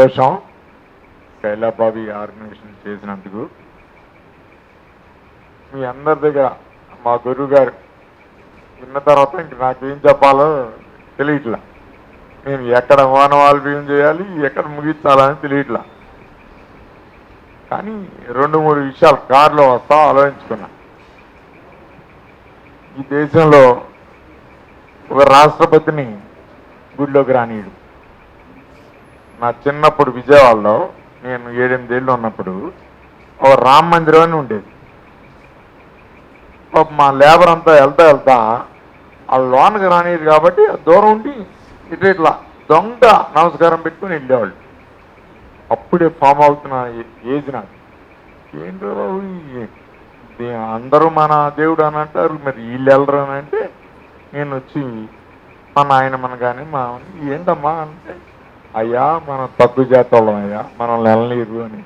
సంతోషం. కైలాబాబి ఆర్గనైజేషన్ చేసినందుకు మీ అందరి దగ్గర మా గురువు గారు విన్న తర్వాత ఇంక నాకేం చెప్పాలో తెలియట్లా. నేను ఎక్కడ మానవాళ్ళు ఏం చేయాలి ఎక్కడ ముగించాలని తెలియట్లా. కానీ రెండు మూడు విషయాలు కారులో వస్తా ఆలోచించుకున్నా. ఈ దేశంలో ఒక రాష్ట్రపతిని గుడిలోకి రానియడు నా చిన్నప్పుడు విజయవాడలో నేను ఏడెనిమిదేళ్ళు ఉన్నప్పుడు ఒక రామ మందిరం అని ఉండేది. మా లేబర్ అంతా వెళ్తా వెళ్తా ఆ లోనకి రానిది కాబట్టి దూరం ఉండి ఇటు ఇట్లా దొంగ నమస్కారం పెట్టుకుని వెళ్ళేవాళ్ళు. అప్పుడే ఫామ్ అవుతున్న ఏజ్ నాకు. ఏంటో అందరూ మన దేవుడు అని అంటారు మరి వీళ్ళు వెళ్ళరు అని అంటే నేను వచ్చి మా నాయన మన కానీ మా ఏంటమ్మా అంటే అయ్యా మనం తప్పు చేతోళ్ళం అయ్యా మనం వెళ్ళలేరు అని.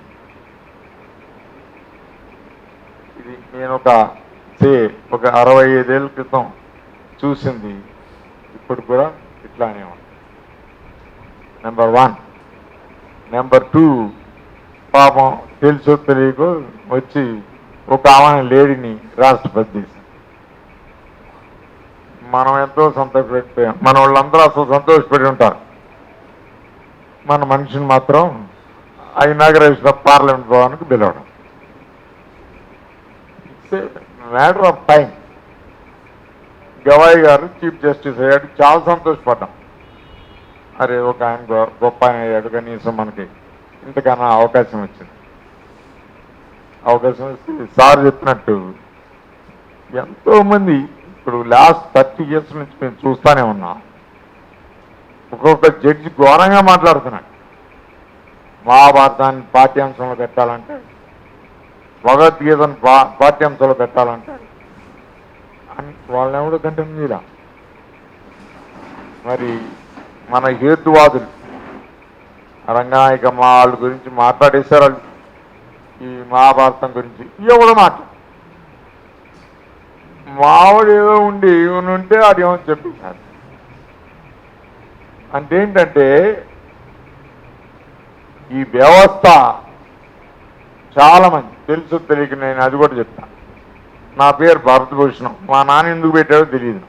ఇది నేను ఒక సే ఒక అరవై ఐదేళ్ళ క్రితం చూసింది. ఇప్పుడు కూడా ఇట్లానే ఉంది. నెంబర్ వన్ నెంబర్ టూ పాపం తెలుసో తెలియకో వచ్చి ఒక ఆమె లేడీని రాష్ట్రపతి మనం ఎంతో సంతోషపెట్టిపోయాం మన వాళ్ళందరూ అసలు సంతోషపడి ఉంటారు. మన మనిషిని మాత్రం ఆ ఇనాగరేషన్ ఆఫ్ పార్లమెంట్ భవన్కి పిలవడం. It's matter of time Gavai garu chief justice అయ్యాడు. చాలా సంతోషపడ్డాం. అరే ఒక ఆయన గొప్ప ఆయన అయ్యాడు. కనీసం మనకి ఇంతకన్నా అవకాశం వచ్చింది. అవకాశం వచ్చి సార్ చెప్పినట్టు ఎంతో మంది ఇప్పుడు లాస్ట్ థర్టీ ఇయర్స్ నుంచి మేము చూస్తానే ఉన్నాం. ఒక్కొక్క జడ్జి ఘోరంగా మాట్లాడుతున్నాడు. మహాభారతాన్ని పాఠ్యాంశంలో పెట్టాలంటే భగవద్గీతను పా పాఠ్యాంశంలో పెట్టాలంటే అని వాళ్ళని ఎవడు కంటిన్యూ మరి మన హేతువాదులు రంగనాయక వాళ్ళ గురించి మాట్లాడేశారు వాళ్ళు. ఈ మహాభారతం గురించి ఎవడు మాట? మావాడు ఏదో ఉండి ఉంటే అది ఏమో చెప్పేశారు అంటే ఏంటంటే ఈ వ్యవస్థ చాలా మంది తెలుసు తెలియక నేను అది కూడా చెప్తాను నా పేరు భరతభూషణం. మా నాన్న ఎందుకు పెట్టాడో తెలియదు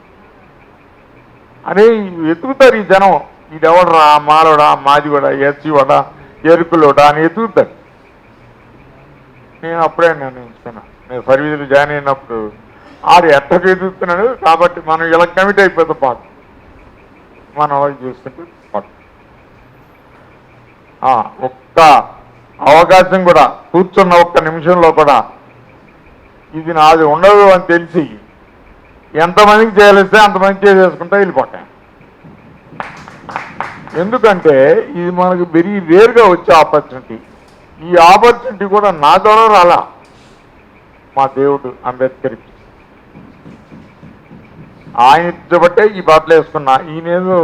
అరే ఎతుకుతారు ఈ జనం. ఈడెవడరా? మాలోడా? మాది కూడా ఎస్సీ వడా ఎరుకులోడా? అని ఎతుకుతాడు నేను అప్పుడే నిర్ణయించుకున్నా. నేను సర్వీసులు జాయిన్ అయినప్పుడు ఆడు ఎట్టకు ఎదుగుతున్నాడు కాబట్టి మనం ఇలా కమిట్ అయిపోతాం పాటు మన వాళ్ళు చూస్తుంటే ఆ, ఒక్క అవకాశం కూడా కూర్చున్న ఒక్క నిమిషంలో కూడా ఇది నాది ఉండదు అని తెలిసి ఎంతమందికి చేయలేస్తే అంతమంది చేసేసుకుంటా వెళ్ళిపోతాం. ఎందుకంటే ఇది మనకు వెరీ రేర్గా వచ్చే ఆపర్చునిటీ. ఈ ఆపర్చునిటీ కూడా నా ద్వారా రాలా. మా దేవుడు అంబేద్కర్ ఆయన ఇచ్చబట్టే ఈ బట్టలు వేసుకున్నా. ఈయనేదో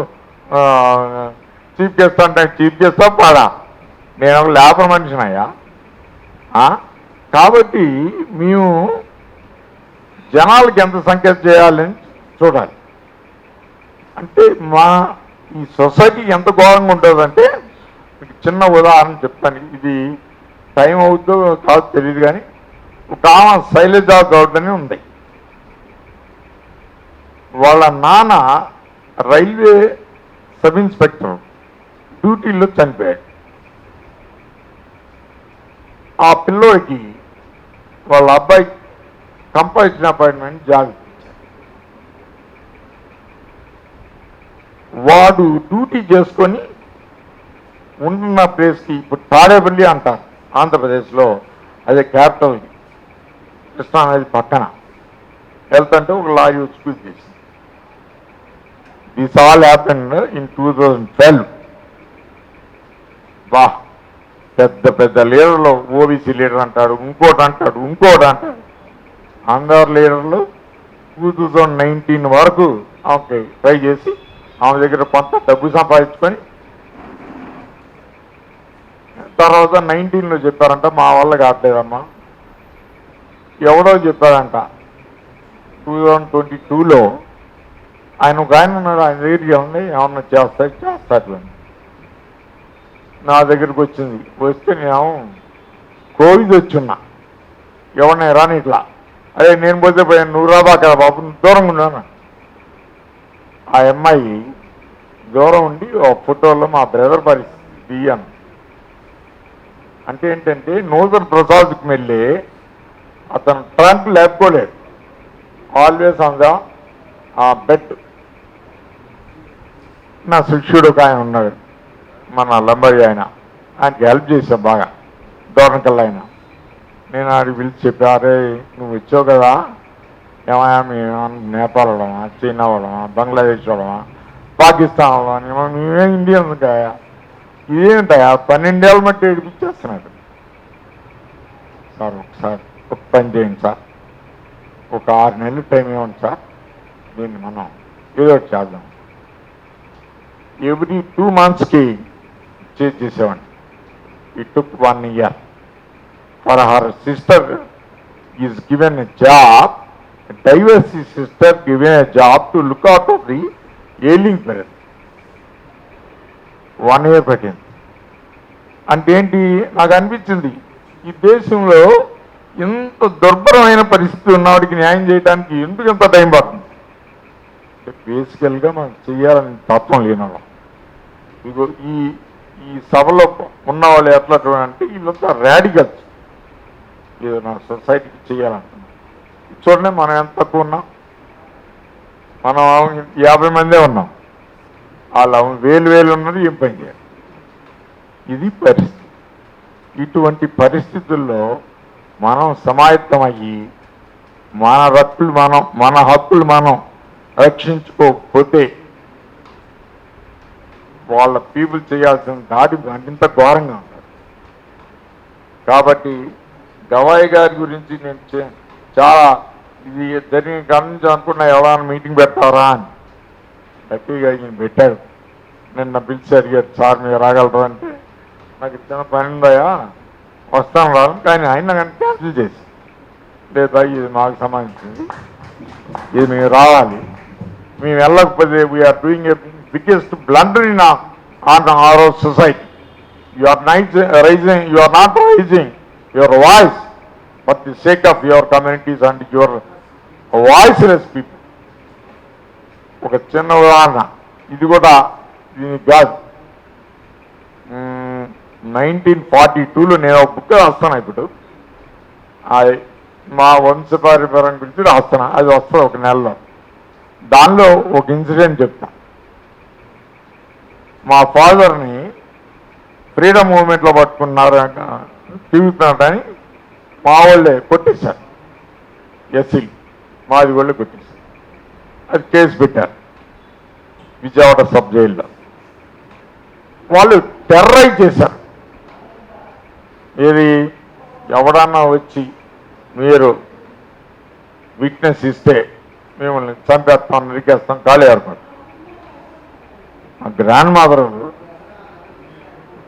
చీప్ చేస్తా అంటే చీప్ చేస్తా పాడా? నేను ఒక లేబర్ మనిషినయ్యా. కాబట్టి మేము జనాలకి ఎంత సంఖ్య చేయాలని చూడాలి. అంటే మా ఈ సొసైటీ ఎంత ఘోరంగా ఉంటుందంటే మీకు చిన్న ఉదాహరణ చెప్తాను. ఇది టైం అవుతుందో కాదు తెలియదు కానీ ఒక ఆమె శైలజా గౌడ్ అని ఉంది. వాళ్ళ నాన్న రైల్వే సబ్ ఇన్స్పెక్టర్ డ్యూటీలో చనిపోయాడు. ఆ పిల్లోడికి వాళ్ళ అబ్బాయి కంపల్సరీ అపాయింట్మెంట్ జాబ్ వాడు డ్యూటీ చేసుకొని ఉంటున్న ప్లేస్కి ఇప్పుడు తాడేపల్లి అంటారు ఆంధ్రప్రదేశ్లో. అదే క్యాపిటల్ కృష్ణా నది పక్కన. వెళ్తుంటే ఒక లారీ వచ్చి స్కూల్ చేసింది. This all happen in two thousand twelve బా పెద్ద పెద్ద లీడర్లు ఓబీసీ లీడర్ అంటాడు ఇంకోటి అంటాడు ఇంకోటి అంటాడు. అందరు లీడర్లు టూ థౌజండ్ నైన్టీన్ వరకు ఆమెకి ట్రై చేసి ఆమె దగ్గర కొంత డబ్బు సంపాదించుకొని తర్వాత నైన్టీన్లో చెప్పారంట మా వల్ల కావట్లేదమ్మా. ఎవడో చెప్పారంట టూ థౌజండ్ ట్వంటీ టూలో ఆయన ఒక ఆయన ఉన్నాడు ఆయన దగ్గరికి ఉంది ఏమన్నా చేస్తాడు చేస్తాడు నా దగ్గరికి వచ్చింది. వస్తే నేను కోవిడ్ వచ్చున్నా ఎవరిని రాని ఇట్లా అదే నేను పోతే పోయాను నువ్వు రాబా కదా బాబు దూరంగా ఉన్నాను ఆ అమ్మాయి దూరం ఉండి ఒక ఫోటోలో మా బ్రదర్ పరిస్థితి బియ్యాను అంటే ఏంటంటే నూతన్ ప్రసాద్కి వెళ్ళి అతను ట్రంక్ లేపుకోలేడు always on the uh bed. నా శిష్యుడు ఒక ఆయన ఉన్నాడు. మన లంబడి ఆయన. ఆయనకి హెల్ప్ చేశాం బాగా. దోరణకల్ ఆయన నేను ఆడికి పిలిచి చెప్పా అరే నువ్వు వచ్చావు కదా. ఏమయ్యా మేము నేపాల్ వాళ్ళమా చైనా వాళ్ళమా బంగ్లాదేశ్ వాళ్ళమా పాకిస్తాన్ వాళ్ళమా మేమే ఇండియన్స్ కాయా ఇదేంటయా పన్నెండేళ్ళ మట్టి ఏడిపించేస్తున్నాడు సార్ ఒకసారి ఒక పని చేయండి సార్. ఒక ఆరు నెలలు టైం ఇవ్వండి సార్. దీన్ని మనం ఏదో చేద్దాం. ఎవ్రీ టూ మంత్స్కి చేంజ్ చేసేవాడిని. It took one year for her sister is given a job divorce sister given a job to look out of the ailing period one year పెట్టింది అంటే ఏంటి? నాకు అనిపించింది ఈ దేశంలో ఇంత దుర్భరమైన పరిస్థితి ఉన్నవాడికి న్యాయం చేయడానికి ఎందుకు ఇంత టైం పడుతుంది? అంటే బేసికల్గా మనం చేయాలని తత్వం లేనవాళ్ళం ఇగో ఈ ఈ సభలో ఉన్న వాళ్ళు ఎట్లా అంటే వీళ్ళంతా ర్యాడికల్స్ ఇది నా సొసైటీకి చేయాలంటున్నాం చూడండి మనం ఎంత తక్కువ ఉన్నాం. మనం యాభై మందే ఉన్నాం. వాళ్ళు వేలు వేలు ఉన్నది ఏం పని చేయాలి ఇది పరిస్థితి. ఇటువంటి పరిస్థితుల్లో మనం సమాయత్తమయ్యి మన హక్కులు మనం మన హక్కులు మనం రక్షించుకోకపోతే వాళ్ళ పీపుల్ చేయాల్సిన దాడి అంత ఘోరంగా ఉంటుంది. కాబట్టి గవాయి గారి గురించి నేను చే- చాలా ఇది జరిగిన గమనించి అనుకున్నా ఎవరైనా మీటింగ్ పెడతారా అని. హ్యాపీగా ఈయన పెట్టాడు. నిన్న పిలిచి అడిగారు సార్ మీరు రాగలరా? అంటే నాకు చిన్న పని ఉందాయా వస్తాను రాను కానీ ఆయన కానీ క్యాన్సిల్ చేసి లేదా ఇది మాకు సంబంధించింది. ఇది మేము రావాలి. మేము వెళ్ళకపోతే we are doing biggest blunder in our, on our society You are not raising you are not raising your voice for the sake of your communities and your voiceless people ఒక చిన్న ఉదాహరణ. ఇది కూడా దీని కాదు. నైన్టీన్ ఫార్టీ టూలో నేను ఒక బుక్ రాస్తాను ఇప్పుడు. మా వంశపారిపరం గురించి రాస్తాను. అది వస్తుంది ఒక నెలలో. దానిలో ఒక ఇన్సిడెంట్ చెప్తాను. మా ఫాదర్ని ఫ్రీడమ్ మూవ్మెంట్లో పట్టుకున్నారు తిరుగుతున్నాడని మా వాళ్ళే కొట్టేశారు. ఎస్సీ మాది వాళ్ళే కొట్టేశారు. అది కేసు పెట్టారు. విజయవాడ సబ్ జైల్లో. వాళ్ళు టెర్రైజ్ చేశారు. ఏది? ఎవడన్నా వచ్చి మీరు విట్నెస్ ఇస్తే మిమ్మల్ని చంపేస్తాం నరికేస్తాం ఖాళీ ఏర్పాటు మా గ్రాండ్ మదర్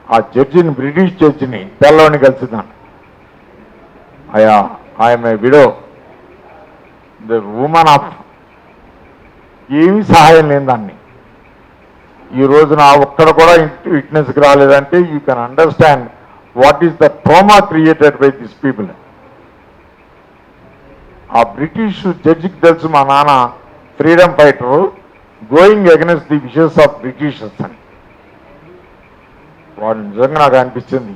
ఆ జడ్జిని బ్రిటిష్ జడ్జిని తెల్లవని కలిసిదాను అయా I'm a widow the woman of ఏమీ సహాయం లేని దాన్ని. ఈ రోజున ఒక్కడ కూడా విట్నెస్కి రాలేదంటే you can understand what is the trauma created by this people ఆ బ్రిటిష్ జడ్జికి తెలుసు మా నాన్న freedom fighter going against the wishes of Britishers అని వాడు నిజంగా నాకు అనిపించింది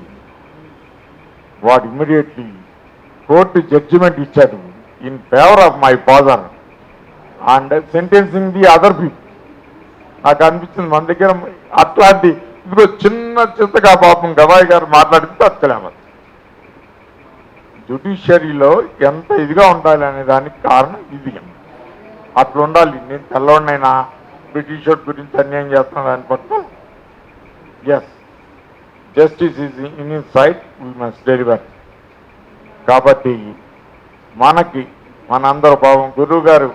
వాడు ఇమ్మీడియట్లీ కోర్టు జడ్జిమెంట్ ఇచ్చాడు. In favour of my father and sentencing the other people నాకు అనిపించింది మన దగ్గర అట్లాంటి ఇదిగో చిన్న చింతగా పాపం గవాయి గారు మాట్లాడితే తట్టుకోలేము జుడిషియరీలో ఎంత ఇదిగా ఉండాలి అనే దానికి కారణం ఇది. అట్లా ఉండాలి నేను తెల్లవాడినైనా బ్రిటిషర్ గురించి అన్యాయం చేస్తున్నాడు దాని as justice is in in sight we must deliver కాబట్టి మనకి మనందరూ పాపం గురువు గారు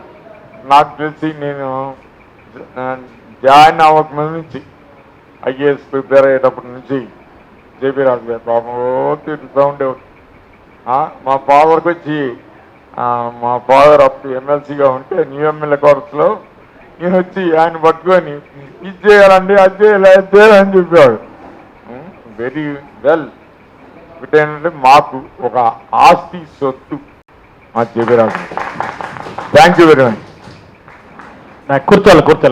నాకు తెలిసి నేను జాయిన్ అవ్వక నుంచి ఐఏఎస్ ప్రిపేర్ అయ్యేటప్పటి నుంచి జేపీ రాజు గారు పాపం ఓ తిరుగుతూ ఉండేవాడు మా ఫాదర్కి వచ్చి మా ఫాదర్ అప్పుడు ఎమ్మెల్సీగా ఉంటే న్యూ ఎమ్మెల్యే కోర్సులో నేను వచ్చి ఆయన పట్టుకొని ఇది చేయాలండి అది చేయాలి అది చేయాలని చెప్పాడు. వెరీ వెల్ ఏంటంటే మాకు ఒక ఆస్తి సొత్తు మా చెబిరా థ్యాంక్ యూ వెరీ మచ్ కూర్చోాలి కూర్చోాలి